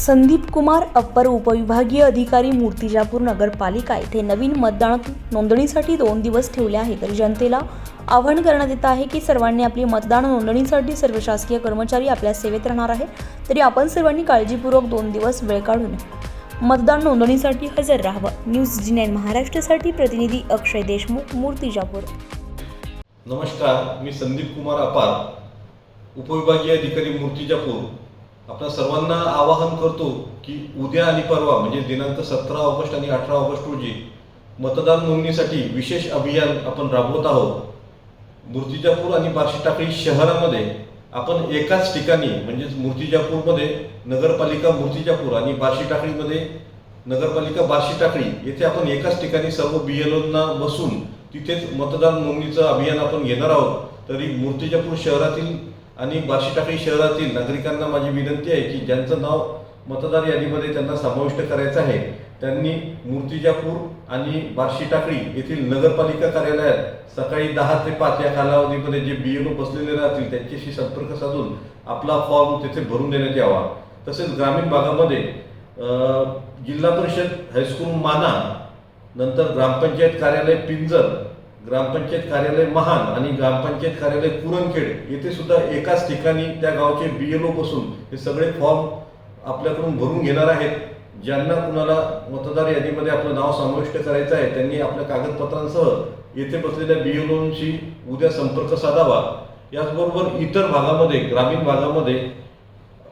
Sandeep Kumar upper उपविभागीय अधिकारी मूर्तिजापूर नगरपालिका येथे नवीन मतदान नोंदणीसाठी दोन दिवस ठेवले आहे. तर जनतेला आवाहन करण्यात येत आहे की सर्वांनी आपली मतदान नोंदणीसाठी सर्व शासकीय कर्मचारी आपल्या सेवेत राहणार आहे तरी आपण सर्वांनी काळजीपूर्वक दोन दिवस वेळ काढून मतदान नोंदणीसाठी हजर राहावं. न्यूज जी नाईन महाराष्ट्रासाठी प्रतिनिधी अक्षय देशमुख मूर्तिजापूर. नमस्कार मी संदीप कुमार अपार उपविभागीय अधिकारी मूर्तिजापूर. आपल्या सर्वांना आवाहन करतो की उद्या आणि परवा म्हणजे दिनांक सतरा ऑगस्ट आणि अठरा ऑगस्ट रोजी मतदान नोंदणीसाठी विशेष अभियान आपण राबवत आहोत. मूर्तिजापूर आणि बार्शी टाकळी शहरामध्ये आपण एकाच ठिकाणी म्हणजेच मूर्तिजापूरमध्ये नगरपालिका मूर्तिजापूर आणि बार्शी टाकळीमध्ये नगरपालिका बार्शी टाकळी येथे आपण एकाच ठिकाणी सर्व बी एल बसून तिथेच मतदान नोंदणीचं अभियान आपण घेणार आहोत. तरी मूर्तिजापूर शहरातील आणि बार्शी टाकळी शहरातील नागरिकांना माझी विनंती आहे की ज्यांचं नाव मतदार यादीमध्ये त्यांना समाविष्ट करायचं आहे त्यांनी मूर्तिजापूर आणि बार्शी टाकळी येथील नगरपालिका कार्यालयात सकाळी दहा ते पाच या कालावधीमध्ये जे बी एल बसलेले राहतील त्यांच्याशी संपर्क साधून आपला फॉर्म तिथे भरून देण्यात यावा. तसेच ग्रामीण भागामध्ये जिल्हा परिषद हायस्कूल माना नंतर ग्रामपंचायत कार्यालय पिंजर ग्रामपंचायत कार्यालय महान आणि ग्रामपंचायत कार्यालय कुरणखेड येथे सुद्धा एकाच ठिकाणी त्या गावचे बी एल ओ बसून हे सगळे फॉर्म आपल्याकडून भरून घेणार आहेत. ज्यांना कुणाला मतदार यादीमध्ये आपलं नाव समाविष्ट करायचं आहे त्यांनी आपल्या कागदपत्रांसह येथे बसलेल्या बी एल ओंशी उद्या संपर्क साधावा. याचबरोबर इतर भागामध्ये ग्रामीण भागामध्ये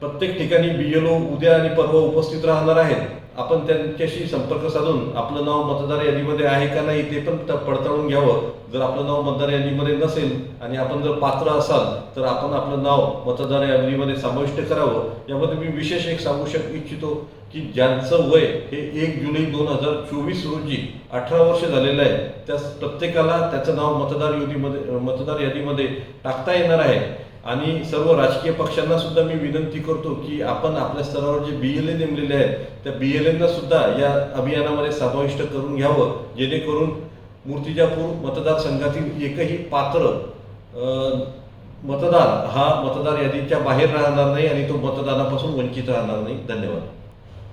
प्रत्येक ठिकाणी बी एल ओ उद्या आणि परवा उपस्थित राहणार आहेत. आपण त्यांच्याशी संपर्क साधून आपलं नाव मतदार यादीमध्ये आहे का नाही ते पण पडताळून घ्यावं. जर आपलं नाव मतदार यादीमध्ये नसेल आणि आपण जर पात्र असाल तर आपण आपलं नाव मतदार यादीमध्ये समाविष्ट करावं. यामध्ये मी विशेष एक सांगू शक इच्छितो की ज्यांचं वय हे एक जुलै दोन हजार चोवीस रोजी अठरा वर्ष झालेलं आहे त्या प्रत्येकाला त्याचं नाव मतदार यादीमध्ये मतदार यादीमध्ये टाकता येणार आहे. आणि सर्व राजकीय पक्षांना सुद्धा मी विनंती करतो की आपण आपल्या स्तरावर जे बी एल ए नेमलेले आहेत त्या बी एल एना सुद्धा या अभियानामध्ये समाविष्ट करून घ्यावं जेणेकरून मूर्तिजापूर मतदारसंघातील एकही पात्र मतदार हा मतदार यादीच्या बाहेर राहणार नाही आणि तो मतदानापासून वंचित राहणार नाही. धन्यवाद.